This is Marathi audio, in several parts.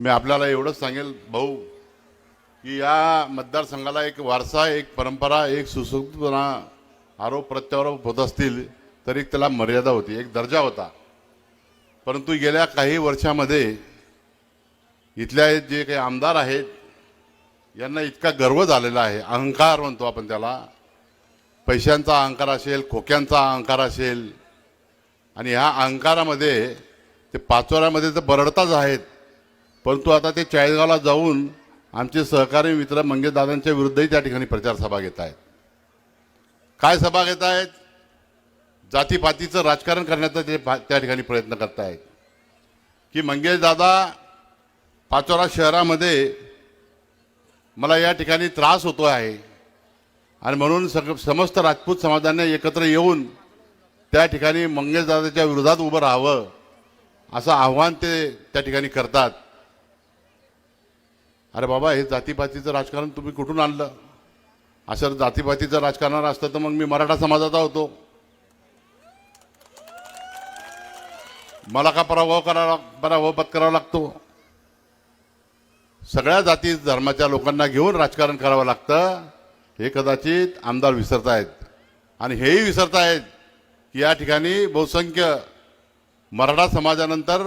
मी आपल्याला एवढंच सांगेल भाऊ की या मतदारसंघाला एक वारसा एक परंपरा एक सुसूक्तपणा आरोप प्रत्यारोप होत असतील तरी त्याला मर्यादा होती एक दर्जा होता. परंतु गेल्या काही वर्षामध्ये इथल्या जे काही आमदार आहेत यांना इतका गर्व झालेला आहे अहंकार म्हणतो आपण त्याला. पैशांचा अहंकार असेल खोक्यांचा अहंकार असेल आणि ह्या अहंकारामध्ये ते पाचोऱ्यामध्ये तर बरडताच आहेत परंतु आता ते चाळीसगावला जाऊन आमचे सहकारी मित्र मंगेशदादांच्या विरुद्धही त्या ठिकाणी प्रचार सभा घेत आहेत. काय सभा घेत आहेत? जातीपातीचं राजकारण करण्याचा ते भा- त्या ठिकाणी प्रयत्न करत आहेत की मंगेशदादा पाचोरा शहरामध्ये मला या ठिकाणी त्रास होतो आहे आणि म्हणून सग समस्त राजपूत समाजाने एकत्र येऊन त्या ठिकाणी मंगेशदादाच्या विरोधात उभं राहावं असं आव्हान ते त्या ठिकाणी करतात. अरे बाबा हे जातीपातीचं राजकारण तुम्ही कुठून आणलं? असं जातीपातीचं राजकारण असतं तर मग मी मराठा समाजाचा होतो. मला का पराभव करावा पराभव पत्करावा लागतो? सगळ्या जाती धर्माच्या लोकांना घेऊन राजकारण करावं लागतं. हे कदाचित आमदार विसरत आहेत आणि हेही विसरत आहेत की या ठिकाणी बहुसंख्य मराठा समाजानंतर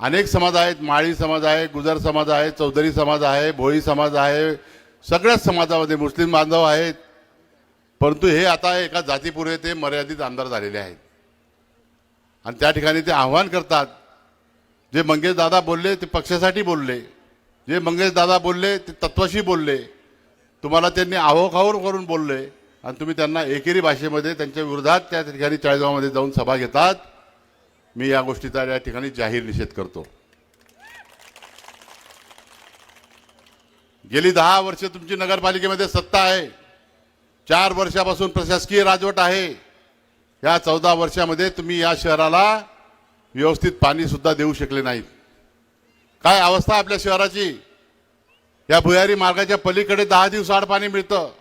अनेक समाज आहेत माळी समाज आहे गुजर समाज आहे चौधरी समाज आहे भोळी समाज आहे सगळ्याच समाजामध्ये मुस्लिम बांधव आहेत. परंतु हे आता एका जातीपुरे ते मर्यादित आमदार झालेले आहेत. आणि त्या ठिकाणी ते आव्हान करतात. जे मंगेश दादा बोलले ते पक्षासाठी बोलले. जे मंगेश दादा बोलले ते तत्वाशी बोलले. तुम्हाला त्यांनी आहोखावर करून बोलले. आणि तुम्ही त्यांना एकेरी भाषेमध्ये त्यांच्या विरोधात त्या ठिकाणी चाळीसगावमध्ये जाऊन सभा घेतात. मी या गोष्टीचा या ठिकाणी जाहीर निषेध करतो. गेली दहा वर्ष तुमची नगरपालिकेमध्ये सत्ता आहे. चार वर्षापासून प्रशासकीय राजवट आहे. या चौदा वर्षामध्ये तुम्ही या शहराला व्यवस्थित पाणी सुद्धा देऊ शकले नाहीत. काय अवस्था आपल्या शहराची? या भुयारी मार्गाच्या पलीकडे दहा दिवसाआड पाणी मिळतं.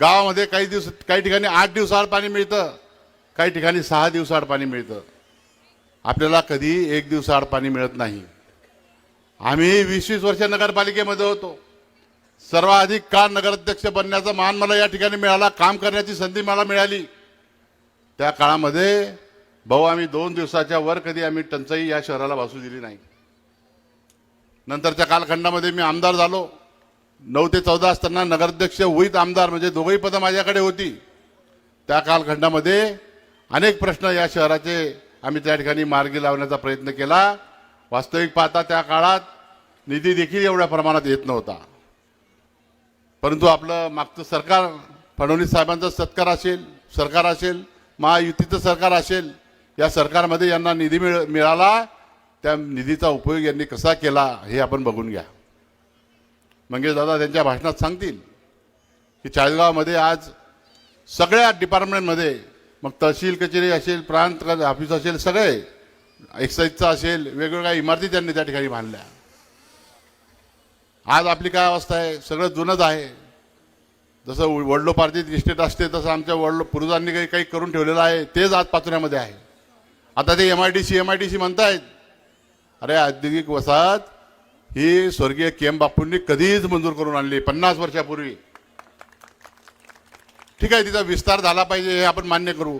गावामध्ये काही दिवस काही ठिकाणी आठ दिवसाआड पाणी मिळतं. काही ठिकाणी सहा दिवसाआड पाणी मिळतं. आपल्याला कधी एक दिवसाआड पाणी मिळत नाही. आम्ही वीस वीस वर्ष नगरपालिकेमध्ये होतो. सर्वाधिक काळ नगराध्यक्ष बनण्याचा मान मला या ठिकाणी मिळाला काम करण्याची संधी मला मिळाली. त्या काळामध्ये भाऊ आम्ही दोन दिवसाच्या वर कधी आम्ही टंचाई या शहराला भासू दिली नाही. नंतरच्या कालखंडामध्ये मी आमदार झालो. नऊ ते चौदा असताना नगराध्यक्ष होईत आमदार म्हणजे दोघंही पदं माझ्याकडे होती. त्या कालखंडामध्ये अनेक प्रश्न या शहराचे आम्ही त्या ठिकाणी मार्गी लावण्याचा प्रयत्न केला. वास्तविक पाहता त्या काळात निधी देखील एवढ्या प्रमाणात येत नव्हता. परंतु आपलं मागचं सरकार फडणवीस साहेबांचं सत्कार असेल सरकार असेल महायुतीचं सरकार असेल या सरकारमध्ये यांना निधी मिळ मिळाला. त्या निधीचा उपयोग यांनी कसा केला हे आपण बघून घ्या. मंगेश दादा त्यांच्या भाषणात सांगतील की चाळीसगावमध्ये आज सगळ्या डिपार्टमेंटमध्ये मग तहसील कचेरी असेल प्रांत ऑफिस असेल सगळे एक्साईजचं असेल वेगवेगळ्या इमारती त्यांनी त्या ठिकाणी बांधल्या. आज आपली काय अवस्था आहे? सगळं जुनंच आहे. जसं व- वडलोपार्जित इस्टेट असते तसं आमच्या वडलो पूर्वजांनी काही काही करून ठेवलेलं आहे. तेच आज पाचोऱ्यामध्ये आहे. आता ते M I D C M I D C म्हणतायत. अरे औद्योगिक वसाहत ही स्वर्गीय केम बापूंनी कधीच मंजूर करून आणली. पन्नास वर्षापूर्वी. ठीक आहे तिचा विस्तार झाला पाहिजे हे आपण मान्य करू.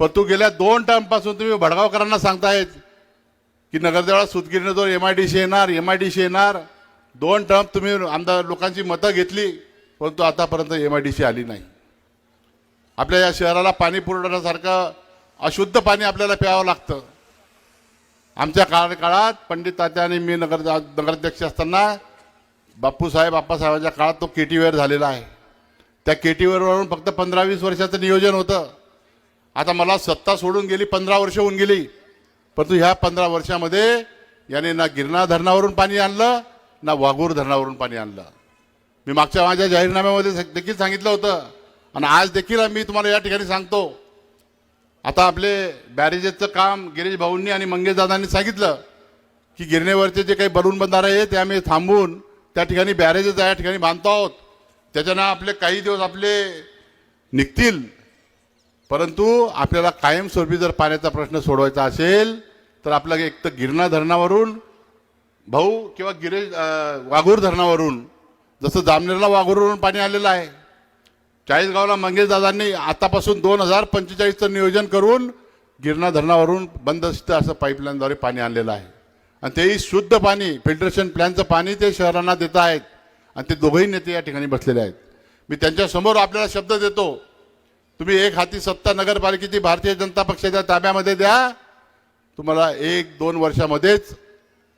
पण तू गेल्या दोन टर्मपासून तुम्ही भडगावकरांना सांगतायत की नगरदेवळा सुतगिरीनं एम आय डी सी येणार एम आय डी सी येणार. दोन टर्म तुम्ही आमदार लोकांची मतं घेतली परंतु आतापर्यंत एम आय डी सी आली नाही. आपल्या या शहराला पाणी पुरवण्यासारखं अशुद्ध पाणी आपल्याला प्यावं लागतं. आमच्या कार्यकाळात पंडित तात्या आणि मी नगर नगराध्यक्ष असताना बापूसाहेब आप्पासाहेबांच्या काळात तो केटीवेअर झालेला आहे. त्या केटीवरवरून फक्त पंधरा वीस वर्षाचं नियोजन होतं. आता मला सत्ता सोडून गेली पंधरा वर्ष होऊन गेली. परंतु ह्या पंधरा वर्षामध्ये याने ना गिरणा धरणावरून पाणी आणलं ना वाघूर धरणावरून पाणी आणलं. मी मागच्या माझ्या जाहीरनाम्यामध्ये स- देखील सांगितलं होतं. आणि आज देखील मी तुम्हाला या ठिकाणी सांगतो. आता आपले बॅरेजेसचं काम गिरीश भाऊंनी आणि मंगेश दादांनी सांगितलं की गिरणेवरचे जे काही बलून बंधारे आहे ते आम्ही थांबवून त्या ठिकाणी बॅरेजेस या ठिकाणी बांधतो आहोत. त्याच्यानं आपले काही दिवस आपले निघतील. परंतु आपल्याला कायमस्वरूपी जर पाण्याचा प्रश्न सोडवायचा असेल तर आपला एक तर गिरणा धरणावरून भाऊ किंवा गिरे वाघूर धरणावरून जसं जामनेरला वाघूरवरून पाणी आलेलं आहे. चाळीसगावला मंगेश दादांनी आतापासून दोन हजार पंचेचाळीसचं नियोजन करून गिरणा धरणावरून बंदस्त असं पाईपलाईनद्वारे पाणी आणलेलं आहे. आणि तेही शुद्ध पाणी फिल्ट्रेशन प्लॅनचं पाणी ते शहरांना देत आहेत. आणि ते दोघंही नेते या ठिकाणी बसलेले आहेत. मी त्यांच्यासमोर आपल्याला शब्द देतो. तुम्ही एक हाती सत्ता नगरपालिकेची भारतीय जनता पक्षाच्या ताब्यामध्ये द्या. तुम्हाला एक दोन वर्षामध्येच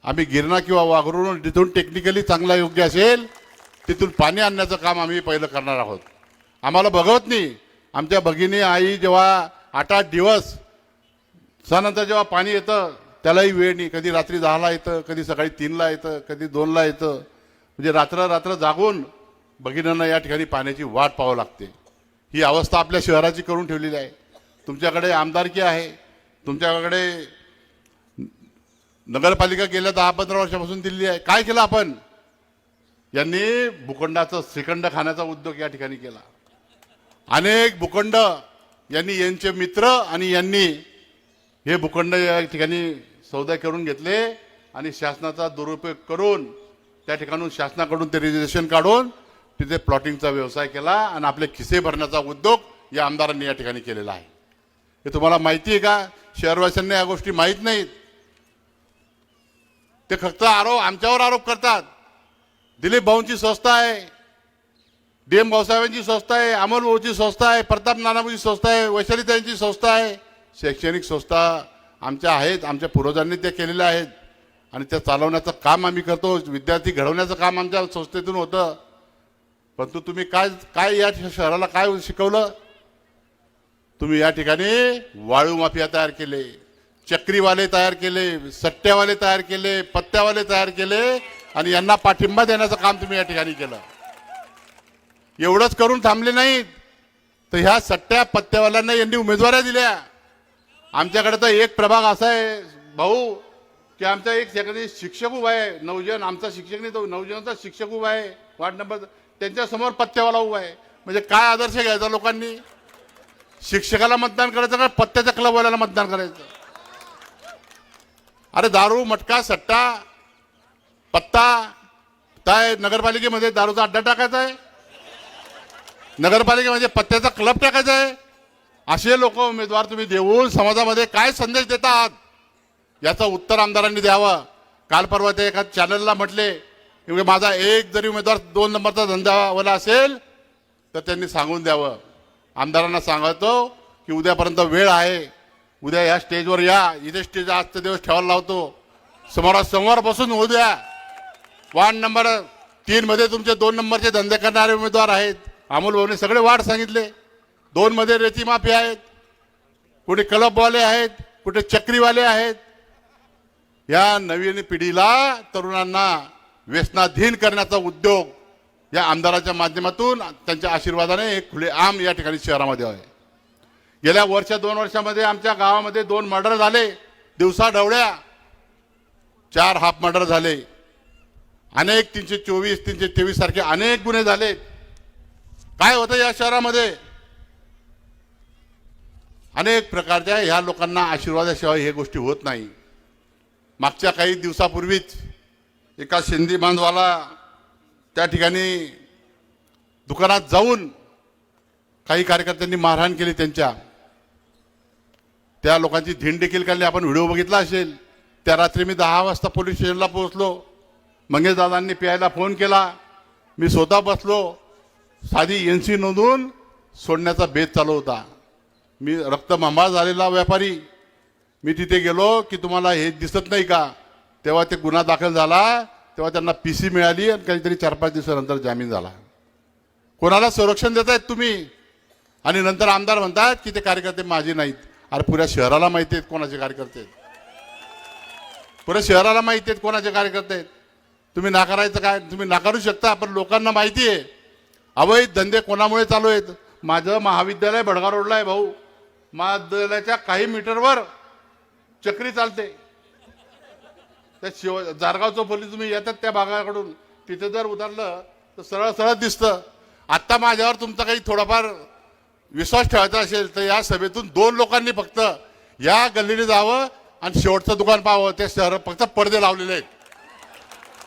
आम्ही गिरणा किंवा वाघरून जिथून टेक्निकली चांगला योग्य असेल तिथून पाणी आणण्याचं काम आम्ही पहिलं करणार आहोत. आम्हाला बघवत नाही. आमच्या भगिनी आई जेव्हा आठ आठ दिवस त्यानंतर जेव्हा पाणी येतं त्यालाही वेळ नाही. कधी रात्री दहाला येतं कधी सकाळी तीनला येतं कधी दोनला येतं. म्हणजे रात्र रात्र जागून भगिनींना या ठिकाणी पाण्याची वाट पाहावं लागते. ही अवस्था आपल्या शहराची करून ठेवलेली आहे. तुमच्याकडे आमदारकी आहे. तुमच्याकडे नगरपालिका गेल्या दहा पंधरा वर्षापासून दिल्ली आहे. काय केलं आपण? यांनी भूखंडाचं श्रीखंड खाण्याचा उद्योग या ठिकाणी केला. अनेक भूखंड यांनी यांचे मित्र आणि यांनी हे भूखंड या ठिकाणी सौदा करून घेतले आणि शासनाचा दुरुपयोग करून त्या ठिकाणून शासनाकडून ते रिजर्वेशन काढून तिथे प्लॉटिंगचा व्यवसाय केला आणि आपले खिसे भरण्याचा उद्योग या आमदारांनी या ठिकाणी केलेला आहे. हे तुम्हाला माहिती आहे का? शहरवासियांना या गोष्टी माहीत नाहीत. ते फक्त आरोप आमच्यावर आरोप करतात. दिलीप भाऊंची संस्था आहे. डी एम भाऊसाहेबांची संस्था आहे. अमोल भाऊची संस्था आहे. प्रताप नानाभाऊची संस्था आहे. वैशालीताईंची संस्था आहे. शैक्षणिक संस्था आमच्या आहेत. आमच्या पूर्वजांनी त्या केलेल्या आहेत. आणि त्या चालवण्याचं काम आम्ही करतो विद्यार्थी घडवण्याचं काम आमच्या संस्थेतून होतं. परंतु तुम्ही काय काय या शहराला काय शिकवलं? तुम्ही या ठिकाणी वाळू माफिया तयार केले चक्रीवाले तयार केले सट्ट्यावाले तयार केले पत्त्यावाले तयार केले आणि यांना पाठिंबा देण्याचं काम तुम्ही या ठिकाणी केलं. एवढंच करून थांबले नाहीत. तर ह्या सट्ट्या पत्त्यावाल्यांना यांनी उमेदवाऱ्या दिल्या. आमच्याकडे तर एक प्रभाग असा आहे भाऊ की आमचा एक सेकंडरी शिक्षक उभा आहे नवजन आमचा शिक्षक नाही तो नवजनाचा शिक्षक उभा आहे वार्ड नंबर त्यांच्यासमोर पत्त्यावाला उभा आहे. म्हणजे काय आदर्श घ्यायचा लोकांनी? शिक्षकाला मतदान करायचं का पत्त्याच्या क्लबवाल्याला मतदान करायचं? अरे दारू मटका सट्टा पत्ता काय नगरपालिकेमध्ये दारूचा अड्डा टाकायचा आहे? नगरपालिकेमध्ये म्हणजे पत्त्याचा क्लब टाकायचा आहे? असे लोक उमेदवार तुम्ही देऊन समाजामध्ये काय संदेश देतात? याचं उत्तर आमदारांनी द्यावं. काल परवा ते एका चॅनलला म्हटले की माझा एक जरी उमेदवार दोन नंबरचा धंदावाला असेल तर त्यांनी सांगून द्यावं. आमदारांना सांगतो की उद्यापर्यंत वेळ आहे. उद्या या स्टेजवर या. इथे स्टेज आजचा दिवस ठेवायला लावतो. समोरासमोर बसून होऊ द्या वार्ड नंबर तीनमध्ये तुमचे दोन नंबरचे धंदे करणारे उमेदवार आहेत. अमोल भाऊने सगळे वाढ सांगितले. दोनमध्ये रेतीमाफी आहेत. कुठे क्लबवाले आहेत. कुठे चक्रीवाले आहेत. या नवीन पिढीला तरुणांना व्यसनाधीन करण्याचा उद्योग या आमदाराच्या माध्यमातून त्यांच्या आशीर्वादाने खुले आम या ठिकाणी शहरामध्ये आहे. गेल्या वर्ष दोन वर्षामध्ये आमच्या गावामध्ये दोन मर्डर झाले. दिवसा ढवळ्या चार हाफ मर्डर झाले. अनेक तीनशे चोवीस तीनशे तेवीस सारखे अनेक गुन्हे झाले. काय होतं या शहरामध्ये? अनेक प्रकारच्या ह्या लोकांना आशीर्वादाशिवाय हे गोष्टी होत नाही. मागच्या काही दिवसापूर्वीच एका सिंधी बांधवाला त्या ठिकाणी दुकानात जाऊन काही कार्यकर्त्यांनी मारहाण केली त्यांच्या. त्या लोकांची धीण देखील काढली. आपण व्हिडिओ बघितला असेल. त्या रात्री मी दहा वाजता पोलीस स्टेशनला पोहोचलो. मंगेश दादांनी पियायला फोन केला. मी स्वतः बसलो. साधी एन सी नोंदवून सोडण्याचा बेत चालू होता. मी रक्तमंबाळ झालेला व्यापारी. मी तिथे गेलो की तुम्हाला हे दिसत नाही का? तेव्हा ते गुन्हा दाखल झाला तेव्हा त्यांना पी सी मिळाली आणि काहीतरी चार पाच दिवसानंतर जामीन झाला. कोणाला संरक्षण देत आहेत तुम्ही? आणि नंतर आमदार म्हणतात की ते कार्यकर्ते माझे नाहीत. अरे पुऱ्या शहराला माहिती आहेत कोणाचे कार्यकर्ते आहेत? पुऱ्या शहराला माहिती आहेत कोणाचे कार्यकर्ते आहेत? तुम्ही नाकारायचं काय? तुम्ही नाकारू शकता पण लोकांना माहिती आहे. अवैध धंदे कोणामुळे चालू आहेत? माझं महाविद्यालय भडगा रोडला आहे भाऊ. महाविद्यालयाच्या काही मीटरवर चक्री चालते. त्या शिव जारगावचं चौफली तुम्ही येतात त्या भागाकडून. तिथे जर उतरलं तर सरळ सरळ दिसतं. आत्ता माझ्यावर तुमचा काही थोडाफार विश्वास ठेवायचा असेल तर या सभेतून दोन लोकांनी फक्त या गल्लीने जावं आणि शेवटचं दुकान पाहावं. ते शहर फक्त पडदे लावलेले आहेत.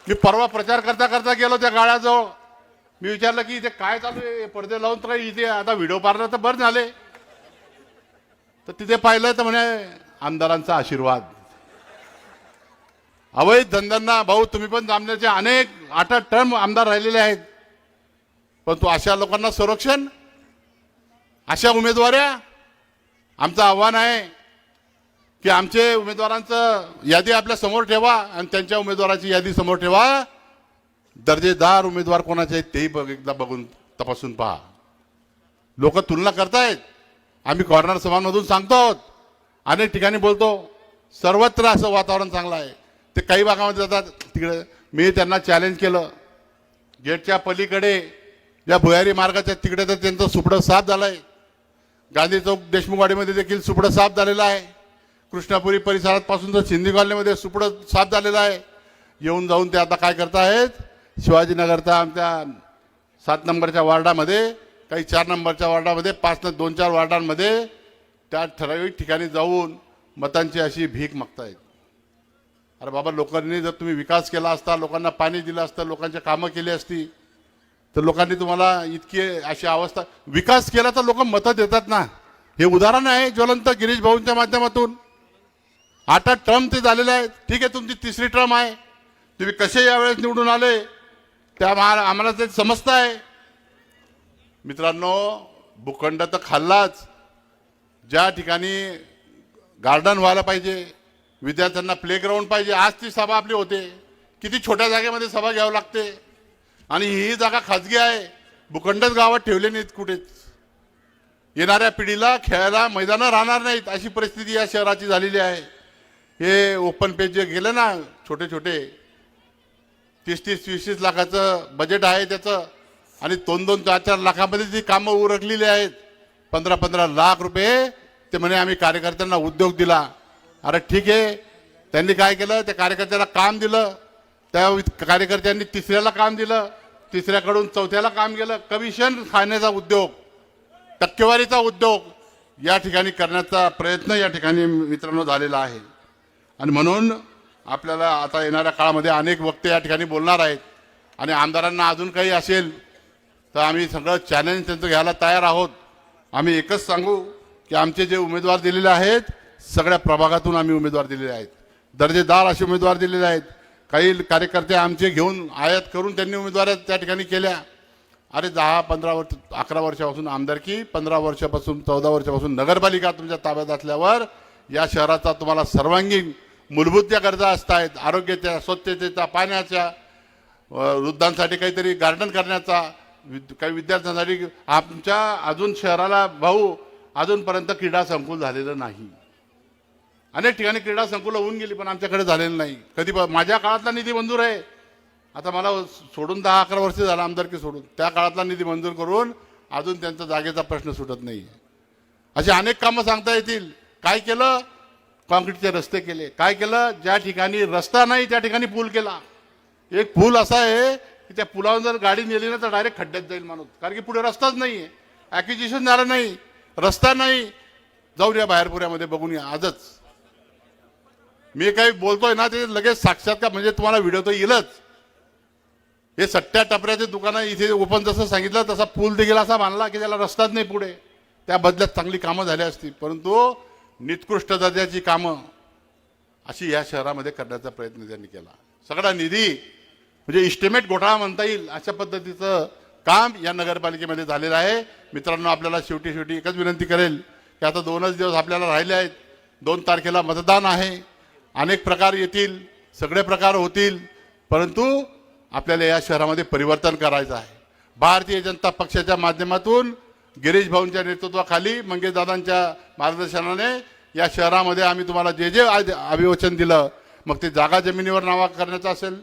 मी परवा प्रचार करता करता गेलो त्या गाळ्याजवळ. मी विचारलं की इथे काय चालू आहे? पडदे लावून तर काही इथे आता व्हिडिओ पार्लर तर बरं झाले. तर तिथे पाहिलं तर म्हणे आमदारांचा आशीर्वाद. अवैध धंद्यांना भाऊ तुम्ही पण जामण्याचे अनेक आठ आठ टर्म आमदार राहिलेले आहेत. परंतु अशा लोकांना संरक्षण अशा उमेदवाऱ्या आमचं आव्हान आहे की आमचे उमेदवारांचं यादी आपल्यासमोर ठेवा आणि त्यांच्या उमेदवाराची यादी समोर ठेवा. दर्जेदार उमेदवार कोणाचे आहेत तेही बघ एकदा बघून तपासून पहा. लोक तुलना करतायत. आम्ही कॉर्नर सभांमधून सांगतो आहोत. अनेक ठिकाणी बोलतो सर्वत्र असं वातावरण चांगलं आहे. ते काही भागामध्ये जातात तिकडे मी त्यांना चॅलेंज केलं. गेटच्या पलीकडे या भुयारी मार्गाच्या तिकडे तर त्यांचं सुपडं साफ झालं आहे गांधी चौक देशमुखवाडीमध्ये देखील सुपडं साफ झालेलं आहे. कृष्णापुरी परिसरात पासून तर सिंधी कॉलनीमध्ये सुपडं साफ झालेलं आहे. येऊन जाऊन ते आता काय करतायत शिवाजीनगरचा आमच्या सात नंबरच्या वार्डामध्ये काही चार नंबरच्या वार्डामध्ये पाच दोन चार वार्डांमध्ये त्या ठराविक ठिकाणी जाऊन मतांची अशी भीक मागतायत. अरे बाबा लोकांनी जर तुम्ही विकास केला असता लोकांना पाणी दिलं असतं लोकांच्या कामं केली असती तर लोकांनी तुम्हाला इतकी अशी अवस्था विकास केला तर लोक मतं देतात ना. हे उदाहरण आहे ज्वलंत गिरीश भाऊंच्या माध्यमातून. आठ टर्म ते झालेले आहेत. ठीक आहे तुमची तिसरी टर्म आहे. तुम्ही कसे यावेळेस निवडून आले? त्या आम्हाला ते समजतं आहे मित्रांनो भूखंड तर खाल्लाच. ज्या ठिकाणी गार्डन व्हायला पाहिजे विद्यार्थ्यांना प्लेग्राऊंड पाहिजे आज ती सभा आपली होते. किती छोट्या जागेमध्ये सभा घ्यावी लागते. आणि ही जागा खाजगी आहे. भूखंडच गावात ठेवले नाहीत कुठेच. येणाऱ्या पिढीला खेळायला मैदानं राहणार नाहीत अशी परिस्थिती या शहराची झालेली आहे. हे ओपन पेज जे गेलं ना छोटे छोटे तीस तीस वीस तीस लाखाचं बजेट आहे त्याचं. आणि दोन दोन चार चार लाखामध्ये ती कामं उरकलेली आहेत. पंधरा पंधरा लाख रुपये. ते म्हणे आम्ही कार्यकर्त्यांना उद्योग दिला. अरे ठीक आहे. त्यांनी काय केलं? त्या कार्यकर्त्याला काम दिलं. त्या कार्यकर्त्यांनी तिसऱ्याला काम दिलं. तिसऱ्याकडून चौथ्याला काम केलं. कमिशन खाण्याचा उद्योग टक्केवारीचा उद्योग या ठिकाणी करण्याचा प्रयत्न या ठिकाणी मित्रांनो झालेला आहे. आणि म्हणून आपल्याला आता येणाऱ्या काळामध्ये अनेक वक्ते या ठिकाणी बोलणार आहेत. आणि आमदारांना अजून काही असेल तर आम्ही सगळं चॅलेंज त्यांचं घ्यायला तयार आहोत. आम्ही एकच सांगू की आमचे जे उमेदवार दिलेले आहेत सगळ्या प्रभागातून आम्ही उमेदवार दिलेले आहेत. दर्जेदार असे उमेदवार दिलेले आहेत. काही कार्यकर्ते आमचे घेऊन आयात करून त्यांनी उमेदवार त्या ठिकाणी केल्या. अरे दहा पंधरा वर्ष अकरा वर्षापासून आमदारकी पंधरा वर्षापासून चौदा वर्षापासून नगरपालिका तुमच्या ताब्यात असल्यावर या शहराचा तुम्हाला सर्वांगीण मूलभूत ज्या गरजा असत आहेत आरोग्याच्या स्वच्छतेच्या पाण्याच्या वृद्धांसाठी काहीतरी गार्डन करण्याचा विद- काही विद्यार्थ्यांसाठी आमच्या अजून शहराला भाऊ अजूनपर्यंत क्रीडा संकुल झालेलं नाही. अनेक ठिकाणी क्रीडा संकुल होऊन गेली पण आमच्याकडे झालेलं नाही. कधी माझ्या काळातला निधी मंजूर आहे. आता मला सोडून दहा अकरा वर्ष झाला आमदारकी सोडून. त्या काळातला निधी मंजूर करून अजून त्यांचा जागेचा प्रश्न सुटत नाही. अशी अनेक कामं सांगता येतील. काय केलं? कॉन्क्रीटचे रस्ते केले. काय केलं? ज्या ठिकाणी रस्ता नाही त्या ठिकाणी पूल केला. एक पूल असा आहे की त्या पुलावर जर गाडी नेली ना तर डायरेक्ट खड्ड्यात जाईल माणूस. कारण की पुढे रस्ताच नाही आहे ॲक्विजिशन झालं नाही. रस्ता नाही. जाऊन या बाहेरपुऱ्यामध्ये बघून या. आजच. मी काही बोलतोय ना ते लगेच साक्षात्कार म्हणजे तुम्हाला व्हिडिओ तर येईलच. हे सट्ट्या टपऱ्याचे दुकानं इथे ओपन जसं सांगितलं तसा पूल देखील असा बांधला की त्याला रस्ताच नाही पुढे. त्या बदल्यात चांगली कामं झाली असती परंतु निकृष्ट दर्जाची कामं अशी या शहरामध्ये करण्याचा प्रयत्न त्यांनी केला. सगळा निधी म्हणजे इस्टिमेट घोटाळा म्हणता येईल अशा पद्धतीचं काम या नगरपालिकेमध्ये झालेलं आहे. मित्रांनो आपल्याला शेवटी शेवटी एकच विनंती करेल की आता दोनच दिवस आपल्याला राहिले आहेत. दोन तारखेला मतदान आहे. अनेक प्रकार येतील सगळे प्रकार होतील परंतु आपल्याला या शहरामध्ये परिवर्तन करायचं आहे. भारतीय जनता पक्षाच्या माध्यमातून गिरीश भाऊंच्या नेतृत्वाखाली मंगेशदादांच्या मार्गदर्शनाने या शहरामध्ये आम्ही तुम्हाला जे जे आज अभिवचन दिलं मग ते जागा जमिनीवर नावा करण्याचं असेल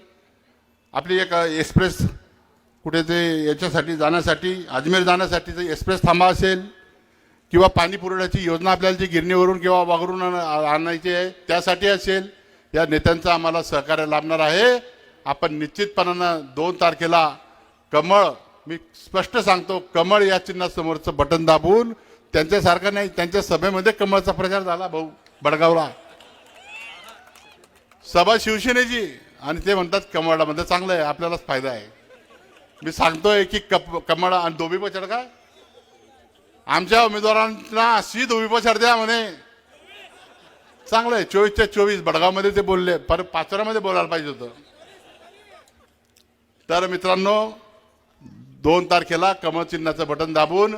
आपली एक एक्सप्रेस कुठे ते याच्यासाठी जाण्यासाठी अजमेर जाण्यासाठी जर एक्सप्रेस थांबा असेल किंवा पाणी पुरवठ्याची योजना आपल्याला जी गिरणीवरून किंवा वागरून आण- आणायची आहे त्यासाठी असेल या नेत्यांचं आम्हाला सहकार्य लाभणार आहे. आपण निश्चितपणानं दोन तारखेला कमळ मी स्पष्ट सांगतो कमळ या चिन्हासमोरचं बटन दाबून त्यांच्यासारखं नाही त्यांच्या सभेमध्ये कमळचा प्रचार झाला भाऊ बडगावला. सभा शिवसेनेची. आणि ते म्हणतात कमळामध्ये चांगलं आहे आपल्यालाच फायदा आहे. मी सांगतोय की कप कमळ आणि धोबी पछाड काय? आमच्या उमेदवारांना अशी धोबी पछाड द्या म्हणे. चांगलं आहे चोवीसच्या चोवीस बडगावमध्ये ते बोलले पर पाचोऱ्यामध्ये बोलायला पाहिजे होतं. तर मित्रांनो दोन तारखेला कमळ चिन्हाचं बटन दाबून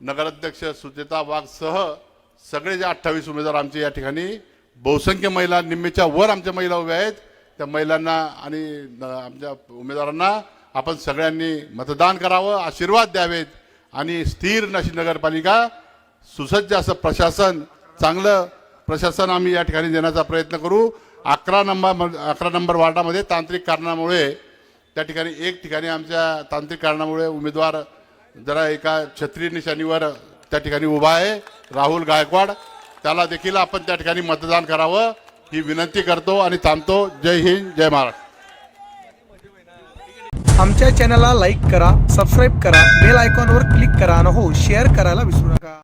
नगराध्यक्ष सुचेता वाघसह सगळे जे अठ्ठावीस उमेदवार आमचे या ठिकाणी बहुसंख्य महिला निम्मेच्या वर आमच्या महिला उभ्या आहेत. त्या महिलांना आणि आमच्या उमेदवारांना आपण सगळ्यांनी मतदान करावं आशीर्वाद द्यावेत आणि स्थिर नाशिक नगरपालिका सुसज्ज असं प्रशासन चांगलं प्रशासन आम्ही या ठिकाणी देण्याचा प्रयत्न करू. अकरा नंबर अकरा नंबर वार्डामध्ये तांत्रिक कारणामुळे त्या ठिकाणी एक ठिकाणी आमच्या तांत्रिक कारणामुळे उमेदवार जरा एका छत्री निशाणीवर त्या ठिकाणी उभा आहे राहुल गायकवाड. त्याला देखील आपण त्या ठिकाणी मतदान करावं. ही विनंती करतो आणि थांबतो. जय हिंद जय महाराष्ट्र. आमच्या चॅनलला लाईक करा सबस्क्राईब करा बेल आयकॉनवर क्लिक करा आणि हो शेअर करायला विसरू नका.